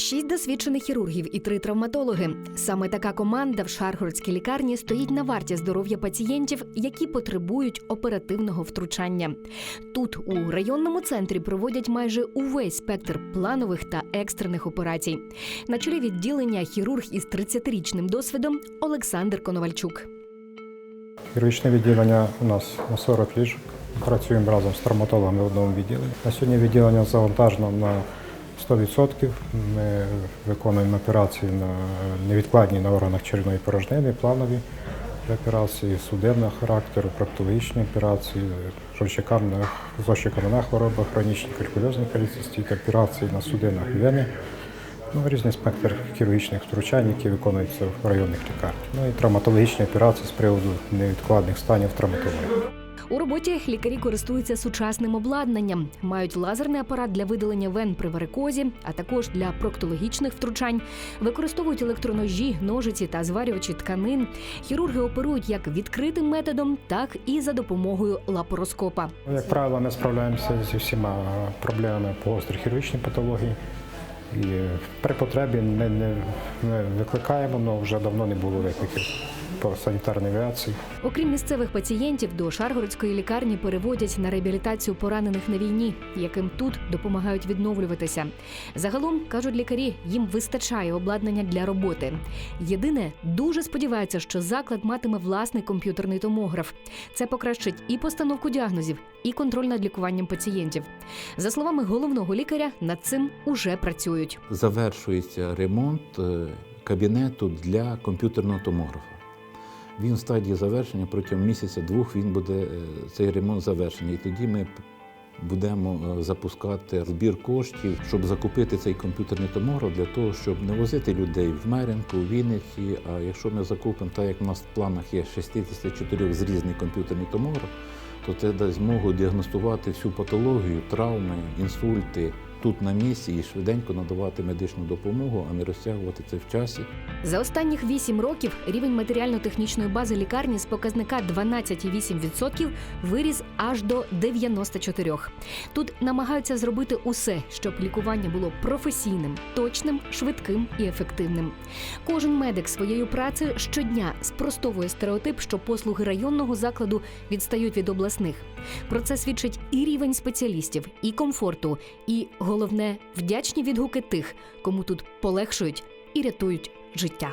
Шість досвідчених хірургів і три травматологи. Саме така команда в Шаргородській лікарні стоїть на варті здоров'я пацієнтів, які потребують оперативного втручання. Тут, у районному центрі, проводять майже увесь спектр планових та екстрених операцій. На чолі відділення хірург із 30-річним досвідом Олександр Коновальчук. Хірургічне відділення у нас на 40 ліжок. Працюємо разом з травматологами в одному відділенні. На сьогодні відділення завантажено на 100%. Ми виконуємо операції на невідкладні на органах червної порожнини, планові операції, судинного характеру, проктологічні операції, зощокам'яна хвороба, хронічні калькульозні каліцистіти, операції на судинах вени. Ну, різний спектр хірургічних втручань, які виконуються в районних лікарнях. Ну і травматологічні операції з приводу невідкладних станів травматології. У роботі лікарі користуються сучасним обладнанням, мають лазерний апарат для видалення вен при варикозі, а також для проктологічних втручань. Використовують електроножі, ножиці та зварювачі тканин. Хірурги оперують як відкритим методом, так і за допомогою лапароскопа. Як правило, ми справляємося зі всіма проблемами по гострій хірургічній патології. І при потребі не, не, не викликаємо, але вже давно не було викликів по санітарній авіації. Окрім місцевих пацієнтів, до Шаргородської лікарні переводять на реабілітацію поранених на війні, яким тут допомагають відновлюватися. Загалом кажуть лікарі, їм вистачає обладнання для роботи. Єдине, дуже сподіваються, що заклад матиме власний комп'ютерний томограф. Це покращить і постановку діагнозів, і контроль над лікуванням пацієнтів. За словами головного лікаря, над цим уже працюють. завершується ремонт е, кабінету для комп'ютерного томографа. Він в стадії завершення протягом місяця-двох він буде е, цей ремонт завершений. І тоді ми будемо е, запускати збір коштів, щоб закупити цей комп'ютерний томограф для того, щоб не возити людей в Меренку, в Вінниці. А якщо ми закупимо, так як у нас в планах є 64 зрізний комп'ютерний томограф, то це дасть змогу діагностувати всю патологію, травми, інсульти тут на місці і швиденько надавати медичну допомогу, а не розтягувати це в часі. За останніх 8 років рівень матеріально-технічної бази лікарні з показника 12,8% виріс аж до 94%. Тут намагаються зробити усе, щоб лікування було професійним, точним, швидким і ефективним. Кожен медик своєю працею щодня спростовує стереотип, що послуги районного закладу відстають від обласних. Про це свідчить і рівень спеціалістів, і комфорту, і головне вдячні відгуки тих, кому тут полегшують і рятують життя.